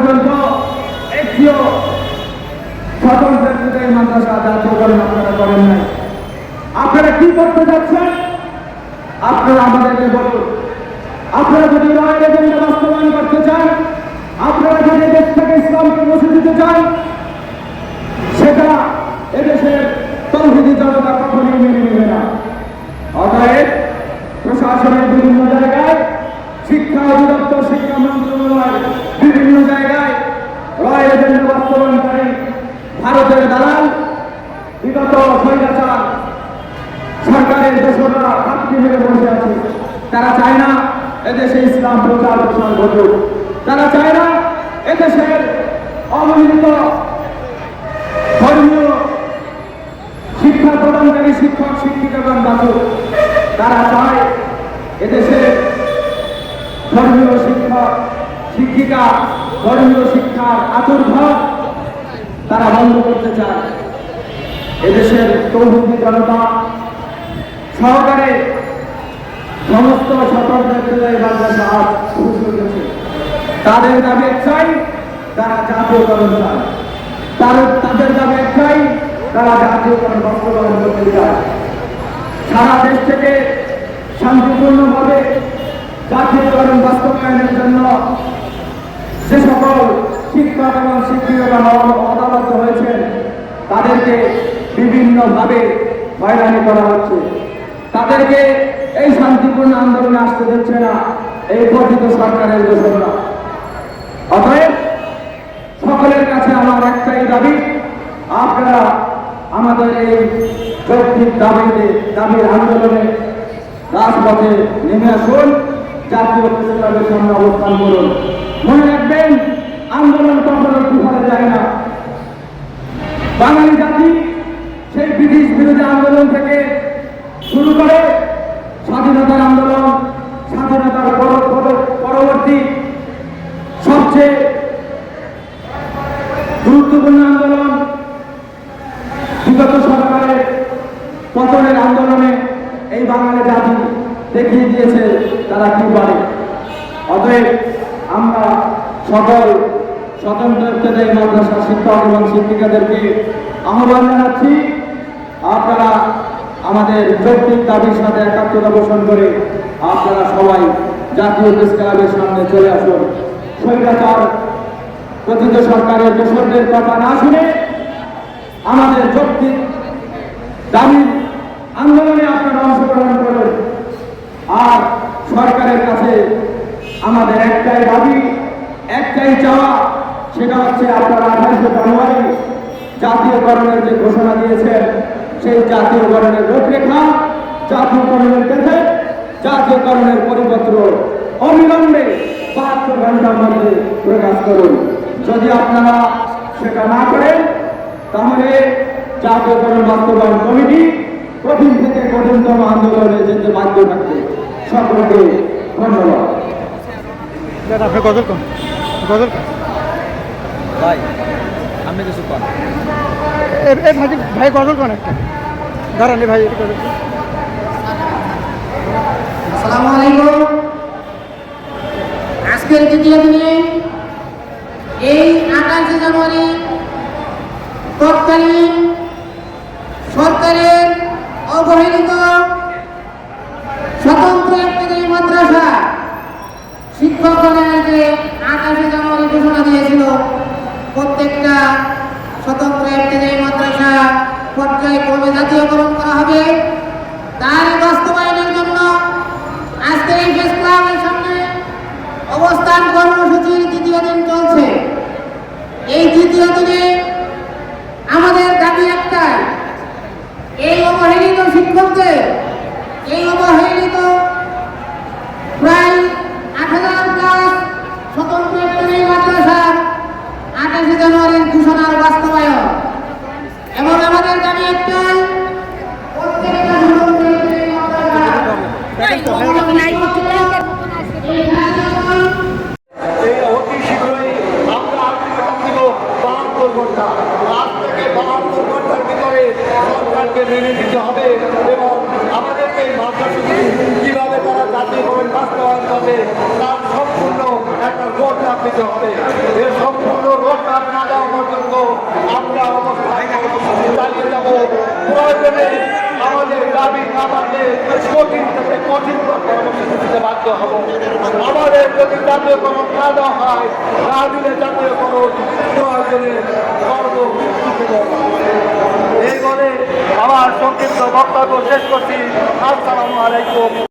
পর্যন্ত একটিও আপনারা কি করতে যাচ্ছেন? আপনারা আমাদেরকে বলুন। আপনারা যদি রয়ের এজেন্ডা বাস্তবায়ন করতে চান, আপনারা যদি দেশ থেকে ইসলামকে মুছে দিতে চান, সেটা এদেশের তৌহিদি জনতা কখনোই মেনে নেবে না। অতএব প্রশাসনের বিভিন্ন জায়গায় শিক্ষা অধিদপ্তর শিক্ষা মন্ত্রণালয় বিভিন্ন জায়গায় রয় এজেন্ডা বাস্তবায়নকারী ভারতের দালাল, বিগত স্বৈরাচার সরকারের দোষরা হাতটি মেরে বসে আছে। তারা চায় না এদেশে ইসলাম প্রচার প্রসার ঘটুক। তারা চায় না এদেশের অবহেলিত ধর্মীয় শিক্ষা প্রদানকারী শিক্ষক শিক্ষিকাগণ বাঁচুক। তারা চায় এদেশে ধর্মীয় শিক্ষক, শিক্ষিকা, ধর্মীয় শিক্ষার আতুর্ভাব তারা বন্ধ করতে চায়। এদেশের তৌহিদি জনতা সহকারে সমস্ত স্বতন্ত্র মাদ্রাসা আজ খুশি হয়েছে তাদের দাবি একটাই, তারা জাতীয়করণ চায়। তাদের তাদের দাবি একটাই, তারা জাতীয়করণ বাস্তবায়ন করতে চায়। সারা দেশ থেকে শান্তিপূর্ণভাবে জাতীয়করণ বাস্তবায়নের জন্য যে সকল শিক্ষক এবং শিক্ষিকারা অদালত হয়েছেন, তাদেরকে বিভিন্নভাবে হয়রানি করা হচ্ছে। তাদেরকে এই শান্তিপূর্ণ আন্দোলনে আসতে দিচ্ছে না এই গঠিত সরকারের দোষরা। অতএব সকলের কাছে আমার একটাই দাবি, আপনারা আমাদের এই যৌক্তিক দাবিতে দাবির আন্দোলনে রাজপথে নেমে আসুন। সামনে অবস্থান করুন। মনে রাখবেন, আন্দোলন কখনো যায় না। বাঙালি জাতি সেই ব্রিটিশ বিরোধী আন্দোলন থেকে শুরু করে স্বাধীনতার আন্দোলন, স্বাধীনতার পর- পর- পরবর্তী সবচেয়ে গুরুত্বপূর্ণ আন্দোলন বিগত সরকারের পতনের আন্দোলনে এই বাঙালি জাতি দেখিয়ে দিয়েছে তারা কি পারে অতএব আমরা সকল স্বতন্ত্র মাদ্রাসা শিক্ষক এবং শিক্ষিকাদেরকে আহ্বান জানাচ্ছি, আপনারা আমাদের যৌক্তিক দাবির সাথে একাত্মতা পোষণ করে আপনারা সবাই জাতীয় প্রেস ক্লাবের সামনে চলে আসুন। স্বৈরাচার কথিত সরকারের দোষরদের কথা না শুনে আমাদের যৌক্তিক দাবির আন্দোলনে আপনারা অংশগ্রহণ করুন। আর সরকারের কাছে আমাদের একটাই দাবি, একটাই চাওয়া, সেটা হচ্ছে আপনারা আঠাশে জানুয়ারি জাতীয়করণের যে ঘোষণা দিয়েছেন, সেই জাতীয়করণের রূপরেখা জাতীয়করণের দেখে জাতীয়করণের পরিপত্র অবিলম্বে বাহাত্তর ঘণ্টার মধ্যে প্রকাশ করুন। যদি আপনারা সেটা না করেন, তাহলে জাতীয়করণ বাস্তবায়ন কমিটি কঠিন থেকে কঠিনতম আন্দোলনে যেতে বাধ্য থাকবে। সকলকে ধন্যবাদ। আপনি গজল কোন? গজল? ভাই আপনি কিছু কর এ- ভাই ভাই গজল কোন একটা? দাঁড়ানি ভাই এটা গজল আসসালামু আলাইকুম। আজকের দ্বিতীয় দিনে এই আঠাশে জানুয়ারি তৎকালীন সরকারের অবহেলিত স্বতন্ত্র একটি মাদ্রাসা শিক্ষকগণের যে আঠাশে জানুয়ারি ঘোষণা দিয়েছিল প্রত্যেকটা স্বতন্ত্র একটি মাদ্রাসা পর্যায়ক্রমে জাতীয়করণ করা হবে। হবে, তার সম্পূর্ণ একটা হবে। এর সম্পূর্ণ না দেওয়া পর্যন্ত আমরা অবস্থায় চালিয়ে যাব। প্রয়োজনে আমাদের দাবি না কঠিন থেকে কঠিন বাধ্য হব। আমাদের যদি জাতীয়করণ না দেওয়া হয়, না দিলে জাতীয়করণ প্রয়োজনে এই বলে আমার সংক্ষিপ্ত বক্তব্য শেষ করছি। আসসালামু আলাইকুম।